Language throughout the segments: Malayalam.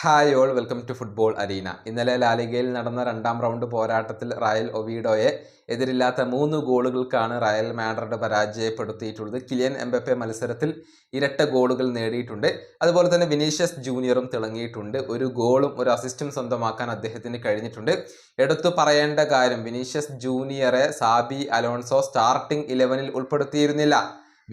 Hi all welcome to football arena. ഇന്നലെ ലാലിഗയിൽ നടന്ന രണ്ടാം റൗണ്ട് പോരാട്ടത്തിൽ റയൽ ഒവീഡോയെ എതിരില്ലാത്ത മൂന്ന് ഗോളുകൾക്കാണ് റയൽ മാഡ്രിഡ് പരാജയപ്പെടുത്തിയിട്ടുള്ളത്. കിലിയൻ എംബപ്പെ മത്സരത്തിൽ ഇരട്ട ഗോളുകൾ നേടിയിട്ടുണ്ട്. അതുപോലെ തന്നെ വിനീഷ്യസ് ജൂനിയറും തിളങ്ങിയിട്ടുണ്ട്. ഒരു ഗോളും ഒരു അസിസ്റ്റും സ്വന്തമാക്കാൻ അദ്ദേഹത്തിന് കഴിഞ്ഞിട്ടുണ്ട്. എടുത്തു പറയേണ്ട കാര്യം വിനീഷ്യസ് ജൂനിയറെ സാബി അലോൺസോ സ്റ്റാർട്ടിംഗ് ഇലവനിൽ ഉൾപ്പെടുത്തിയിരുന്നില്ല.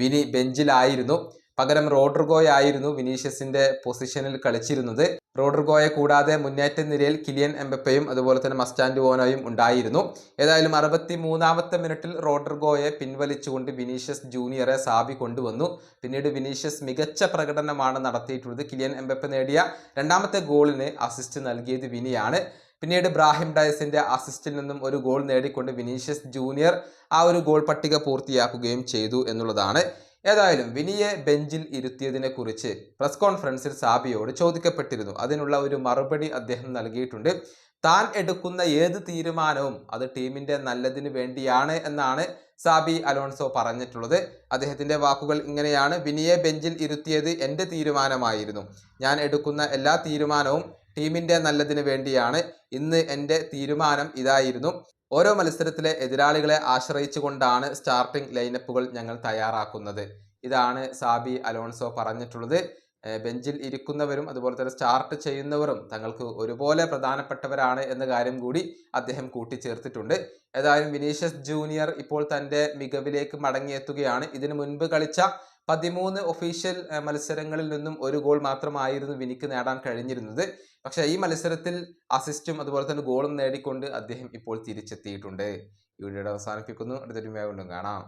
വിനി ബെഞ്ചിലായിരുന്നു. പകരം റോഡ്രിഗോയായിരുന്നു വിനീഷ്യസിന്റെ പൊസിഷനിൽ കളിച്ചിരുന്നത്. റോഡ്രിഗോയെ കൂടാതെ മുന്നേറ്റ നിരയിൽ കിലിയൻ എംബപ്പയും അതുപോലെ തന്നെ മസ്റ്റാൻഡ് ഓനോയും ഉണ്ടായിരുന്നു. ഏതായാലും അറുപത്തി മൂന്നാമത്തെ മിനിറ്റിൽ റോഡ്രിഗോയെ പിൻവലിച്ചുകൊണ്ട് വിനീഷ്യസ് ജൂനിയറെ സാബി കൊണ്ടുവന്നു. പിന്നീട് വിനീഷ്യസ് മികച്ച പ്രകടനമാണ് നടത്തിയിട്ടുള്ളത്. കിലിയൻ എംബപ്പ നേടിയ രണ്ടാമത്തെ ഗോളിന് അസിസ്റ്റ് നൽകിയത് വിനിയാണ്. പിന്നീട് ബ്രാഹിം ഡയസിന്റെ അസിസ്റ്റിൽ നിന്നും ഒരു ഗോൾ നേടിക്കൊണ്ട് വിനീഷ്യസ് ജൂനിയർ ആ ഒരു ഗോൾ പട്ടിക പൂർത്തിയാക്കുകയും ചെയ്തു എന്നുള്ളതാണ്. ഏതായാലും വിനിയെ ബെഞ്ചിൽ ഇരുത്തിയതിനെ കുറിച്ച് പ്രസ് കോൺഫറൻസിൽ സാബിയോട് ചോദിക്കപ്പെട്ടിരുന്നു. അതിനുള്ള ഒരു മറുപടി അദ്ദേഹം നൽകിയിട്ടുണ്ട്. താൻ എടുക്കുന്ന ഏത് തീരുമാനവും അത് ടീമിന്റെ നല്ലതിന് വേണ്ടിയാണ് എന്നാണ് സാബി അലോൺസോ പറഞ്ഞിട്ടുള്ളത്. അദ്ദേഹത്തിന്റെ വാക്കുകൾ ഇങ്ങനെയാണ്. വിനിയെ ബെഞ്ചിൽ ഇരുത്തിയത് എന്റെ തീരുമാനമായിരുന്നു. ഞാൻ എടുക്കുന്ന എല്ലാ തീരുമാനവും ടീമിന്റെ നല്ലതിന് വേണ്ടിയാണ്. ഇന്ന് എന്റെ തീരുമാനം ഇതായിരുന്നു. ഓരോ മത്സരത്തിലെ എതിരാളികളെ ആശ്രയിച്ചുകൊണ്ടാണ് സ്റ്റാർട്ടിംഗ് ലൈനപ്പുകൾ ഞങ്ങൾ തയ്യാറാക്കുന്നത്. ഇതാണ് സാബി അലോൺസോ പറഞ്ഞിട്ടുള്ളത്. ബെഞ്ചിൽ ഇരിക്കുന്നവരും അതുപോലെ തന്നെ സ്റ്റാർട്ട് ചെയ്യുന്നവരും തങ്ങൾക്ക് ഒരുപോലെ പ്രധാനപ്പെട്ടവരാണ് എന്ന കാര്യം കൂടി അദ്ദേഹം കൂട്ടിച്ചേർത്തിട്ടുണ്ട്. ഏതായാലും വിനീഷ്യസ് ജൂനിയർ ഇപ്പോൾ തന്റെ മികവിലേക്ക് മടങ്ങിയെത്തുകയാണ്. ഇതിനു മുൻപ് കളിച്ച പതിമൂന്ന് ഒഫീഷ്യൽ മത്സരങ്ങളിൽ നിന്നും ഒരു ഗോൾ മാത്രമായിരുന്നു വിനിക്ക് നേടാൻ കഴിഞ്ഞിരുന്നത്. പക്ഷേ ഈ മത്സരത്തിൽ അസിസ്റ്റും അതുപോലെ തന്നെ ഗോളും നേടിക്കൊണ്ട് അദ്ദേഹം ഇപ്പോൾ തിരിച്ചെത്തിയിട്ടുണ്ട്. ഈ വീഡിയോയുടെ അവസാനിപ്പിക്കുന്നു. അടുത്തൊരു വേഗം കാണാം.